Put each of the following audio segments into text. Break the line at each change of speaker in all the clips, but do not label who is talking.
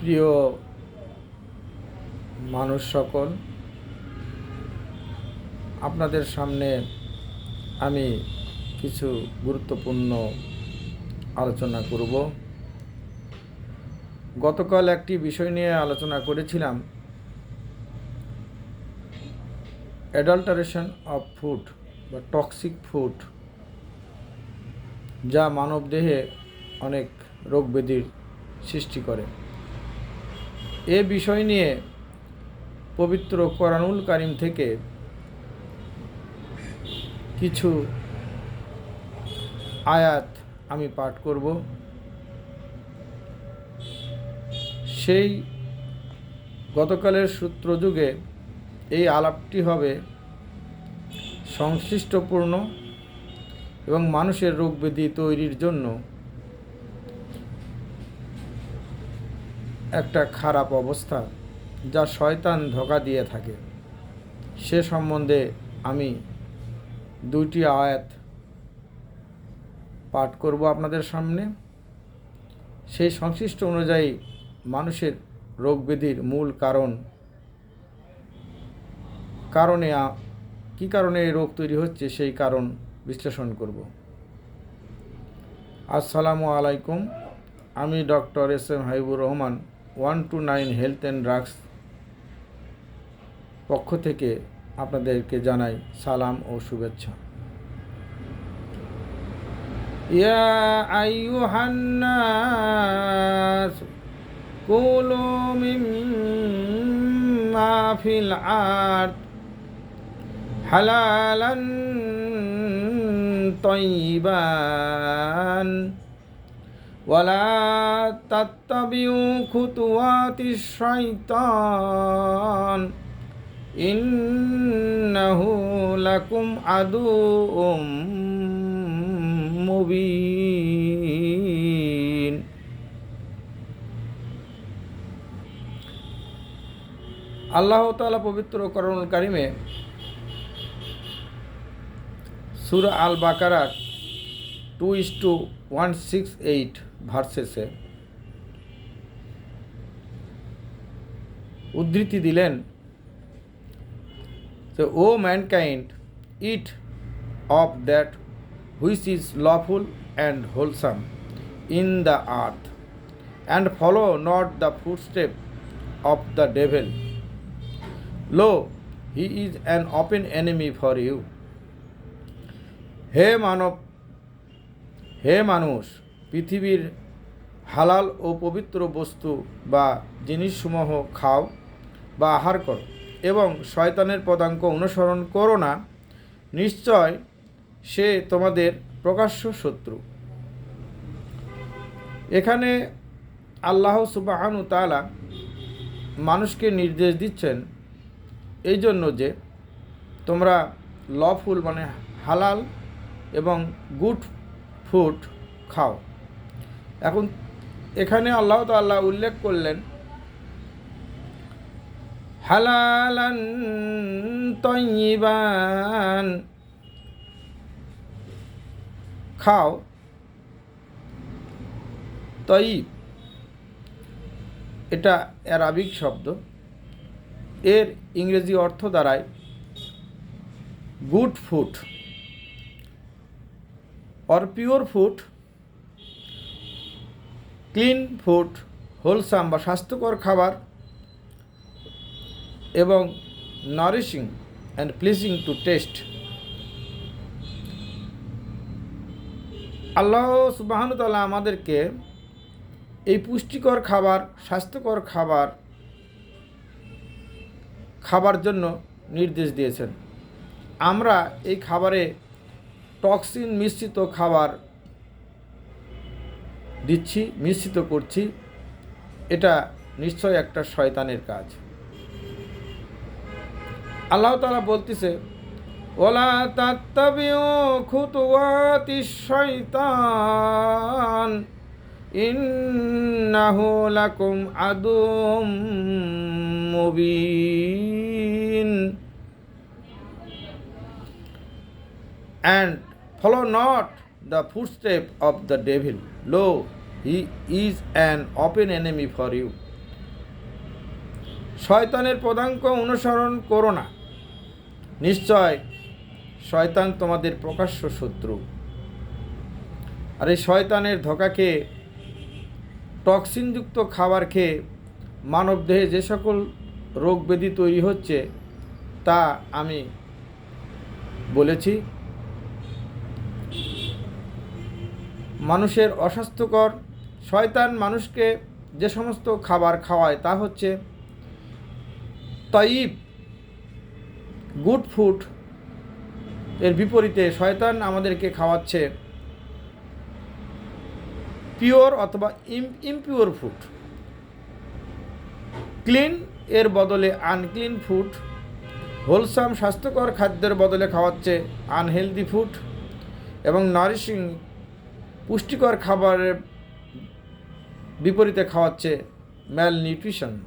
প্রিয় মানুষ সকল, আপনাদের সামনে আমি কিছু গুরুত্বপূর্ণ আলোচনা করব। গতকাল একটি বিষয় নিয়ে আলোচনা করেছিলাম। অ্যাডাল্টারেশন অফ ফুড বা টক্সিক ফুড যা মানবদেহে অনেক রোগ ব্যাধির সৃষ্টি করে। এ বিষয় নিয়ে পবিত্র কোরআনুল কারিম থেকে কিছু আয়াত আমি পাঠ করব। সেই গতকালের সূত্রযুগে এই আলাপটি হবে সংশ্লিষ্টপূর্ণ এবং মানুষের রোগ ব্যাধি তৈরির জন্য। একটা খারাপ অবস্থা যা শয়তান ধোকা দিয়ে থাকে। সে সম্বন্ধে আমি দুইটি আয়াত পাঠ করব আপনাদের সামনে। সেই সংশ্লিষ্ট অনুযায়ী মানুষের রোগ ব্যাধির মূল কারণ, কারণে কী কারণে এই রোগ তৈরি হচ্ছে সেই কারণ বিশ্লেষণ করব। আসসালামু আলাইকুম, আমি doctor S M Habibur Rahman. one two nine health and drugs পক্ষ থেকে আপনাদেরকে জানাই সালাম ও শুভেচ্ছা ইয়া আইয়ুহান্নাস কুলু মিম্মা ফিল আরদ হালালান طيبان ওয়ালা তাত্তাবিউ খুতুয়াতি শয়তান লাকুম আদুউম মুবিন। আল্লাহ তাআলা পবিত্র করণুল কারিমে সূরা আল বাকারার two is two one six eight ভার্সেসে উদ্ধৃতি দিলেন তো O mankind, eat of that which is lawful and wholesome in the earth, and follow not the footstep of the devil. Lo, he is an open enemy for you. হে মানব, হে মানুষ পৃথিবীর হালাল ও পবিত্র বস্তু বা জিনিসসমূহ খাও বা আহার করো এবং শয়তানের পদাঙ্ক অনুসরণ করো না, নিশ্চয় সে তোমাদের প্রকাশ্য শত্রু। এখানে আল্লাহ সুবাহানু তালা মানুষকে নির্দেশ দিচ্ছেন এই জন্য যে তোমরা লফুল মানে হালাল এবং গুড ফুড খাও। এখন এখানে আল্লাহ তাল্লাহ উল্লেখ করলেন, হালালান তৈবান, খাও, তৈব, এটা অ্যারাবিক শব্দ, এর ইংরেজি অর্থ দাঁড়ায় good food, or pure food clean food, wholesome বা স্বাস্থ্যকর খাবার এবং nourishing and pleasing to taste আল্লাহ সুবাহানুতাল্লাহ আমাদেরকে এই পুষ্টিকর খাবার, স্বাস্থ্যকর খাবার খাবার জন্য নির্দেশ দিয়েছেন। আমরা এই খাবারে টক্সিন মিশ্রিত খাবার দিচ্ছি, মিশ্রিত করছি। এটা নিশ্চয় একটা শয়তানের কাজ। আল্লাহ তালা বলতেছে, ওলা তাত্তাবিউ খুতুয়াতি শয়তান, ইন্নাহু লাকুম আদুম Mubin. And follow not the footstep of the devil. Lo, he is an open enemy for you. শয়তানের পদাঙ্ক অনুসরণ করো না নিশ্চয় শয়তান তোমাদের প্রকাশ্য শত্রু আর এই শয়তানের ধোকাকে টক্সিনযুক্ত খাবার খেয়ে মানবদেহে যে সকল রোগ ব্যাধি তৈরি হচ্ছে তা আমি বলেছি মানুষের অস্বাস্থ্যকর, শয়তান মানুষকে যে সমস্ত খাবার খাওয়ায় তা হচ্ছে তয়িব, গুড ফুড। এর বিপরীতে শয়তান আমাদেরকে খাওয়াচ্ছে পিওর অথবা ইমপিওর ফুড। ক্লিন এর বদলে আনক্লিন ফুড। হোলসাম, স্বাস্থ্যকর খাদ্যের বদলে খাওয়াচ্ছে আনহেলদি ফুড এবং নারিশিং পুষ্টিকর খাবারের বিপরীতে খাওয়াচ্ছে ম্যাল নিউট্রিশন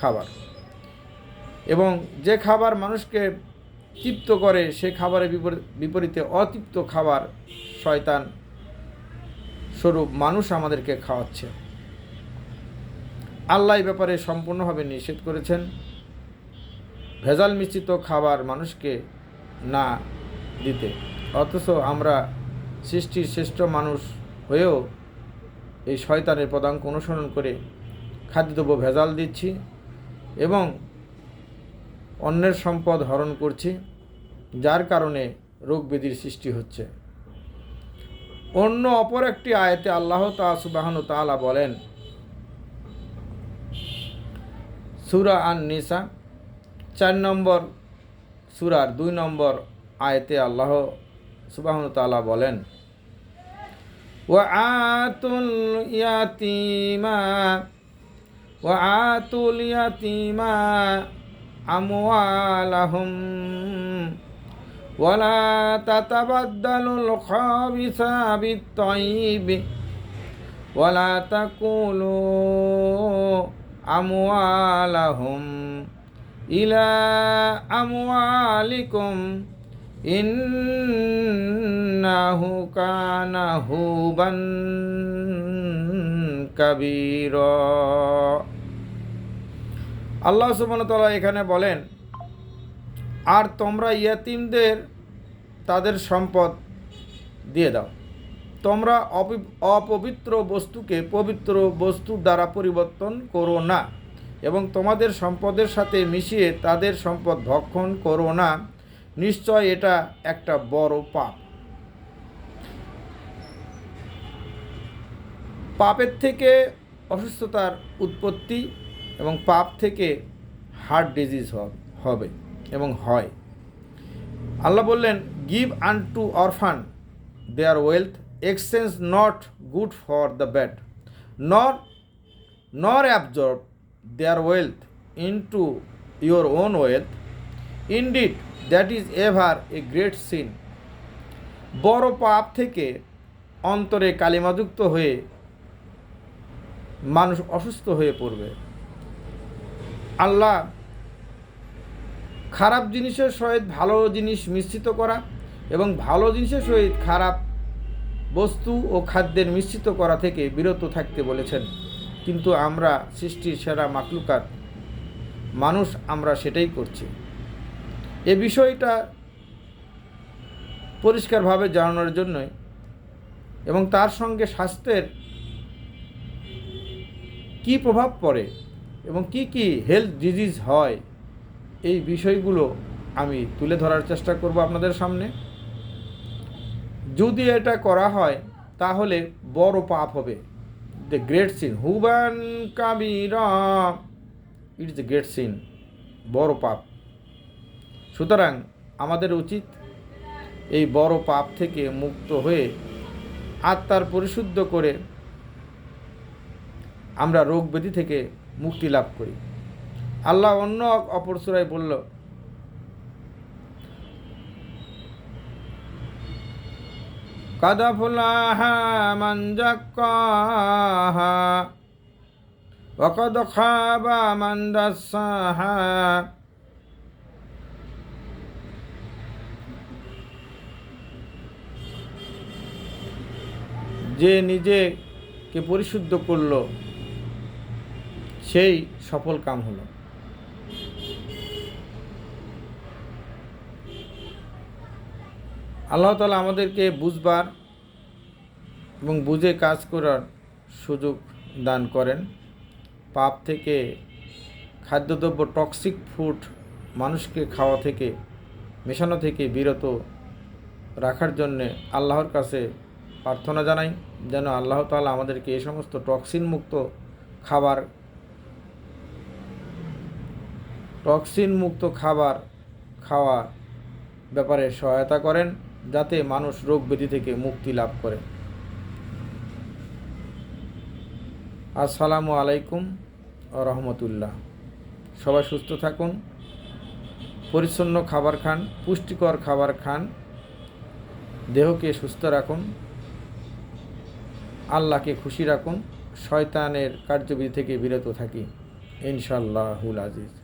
খাবার। এবং যে খাবার মানুষকে তৃপ্ত করে, সে খাবারের বিপরীতে অতৃপ্ত খাবার শয়তান স্বরূপ মানুষ আমাদেরকে খাওয়াচ্ছে। আল্লাহ ব্যাপারে সম্পূর্ণভাবে নিষেধ করেছেন। ভেজাল মিশ্রিত খাবার মানুষকে না দিতে। অথচ আমরা সৃষ্টির শ্রেষ্ঠ মানুষ হয়েও এই শয়তানের পদাঙ্ক অনুসরণ করে খাদ্যদ্রব্য ভেজাল দিচ্ছি এবং অন্যের সম্পদ হরণ করছি, যার কারণে রোগ ব্যাধির সৃষ্টি হচ্ছে। অন্য অপর একটি আয়তে আল্লাহ তা সুবাহন তাআলা বলেন, সুরা আন নিসা চার নম্বর সুরার দুই নম্বর আয়তে আল্লাহ সুবাহন তালা বলেন ওয়াতুল ইয়াতিমা ওয়াতুল ইয়াতিমা আমওয়ালাহুম, ওয়ালা তাতাবাদদালুল খাবিসা বিত-তাইয়িব ওয়ালা তাকুলু আমওয়ালাহুম ইলা আমওয়ালিকুম। ইন্নাহু কানা হুবান কাবীর। আল্লাহ সুবহানাহু তাআলা এখানে বলেন, আর তোমরা ইয়াতিমদের তাদের সম্পদ দিয়ে দাও। তোমরা অপি- অপবিত্র বস্তুকে পবিত্র বস্তুর দ্বারা পরিবর্তন করো না এবং তোমাদের সম্পদের সাথে মিশিয়ে তাদের সম্পদ ভক্ষণ করো না। নিশ্চয় এটা একটা বড় পাপ। পাপের থেকে অসুস্থতার উৎপত্তি এবং পাপ থেকে হার্ট ডিজিজ হবে এবং হয়। আল্লাহ বললেন give unto orphan their wealth exchange not good for the bad nor nor absorb their wealth into your own wealth indeed that is ever a great sin বড় পাপ থেকে অন্তরে কালিমাযুক্ত হয়ে মানুষ অসুস্থ হয়ে পড়বে। আল্লাহ খারাপ জিনিসের সহিত ভালো জিনিস মিশ্রিত করা এবং ভালো জিনিসের সহিত খারাপ বস্তু ও খাদ্যের মিশ্রিত করা থেকে বিরত থাকতে বলেছেন। কিন্তু আমরা সৃষ্টির সেরা মাকলুকাত মানুষ আমরা সেটাই করছি। এ বিষয়টা পরিষ্কারভাবে জানানোর জন্যই এবং তার সঙ্গে স্বাস্থ্যের কি প্রভাব পড়ে এবং কি কি হেলথ ডিজিজ হয়, এই বিষয়গুলো আমি তুলে ধরার চেষ্টা করব আপনাদের সামনে। যদি এটা করা হয়, তাহলে বড় পাপ হবে। দ্য গ্রেট সিন হুবান কাবিরা ইটস দ্য গ্রেট সিন বড় পাপ। সুতরাং আমাদের উচিত এই বড় পাপ থেকে মুক্ত হয়ে আত্মার পরিশুদ্ধ করে আমরা রোগ ব্যাধি থেকে মুক্তি লাভ করি আল্লাহ অন্য অপর সুরায় বলল কাদাফুলাহা মঞ্জাক্কাহা وقد خاب من دساها যে নিজেকে পরিশুদ্ধ করল, সেই সফল কাম হলো। আল্লাহ তালা আমাদেরকে বুঝবার এবং বুঝে কাজ করার সুযোগ দান করেন। পাপ থেকে খাদ্যদ্রব্য টক্সিক ফুড মানুষকে খাওয়া থেকে, মেশানো থেকে বিরত রাখার জন্যে আল্লাহর কাছে প্রার্থনা জানাই যেন আল্লাহ তাআলা আমাদেরকে এই সমস্ত টক্সিন মুক্ত খাবার টক্সিন মুক্ত খাবার খাওয়া ব্যাপারে সহায়তা করেন যাতে মানুষ রোগ ব্যাধি থেকে মুক্তি লাভ করে। আসসালামু আলাইকুম ও রহমতুল্লাহ। সবাই সুস্থ থাকুন, পরিচ্ছন্ন খাবার খান, পুষ্টিকর খাবার খান, দেহকে সুস্থ রাখুন। আল্লাহকে খুশি রাখুন শয়তানের কার্যবিধি থেকে বিরত থাকি। ইনশাল্লাহুল আজিজ।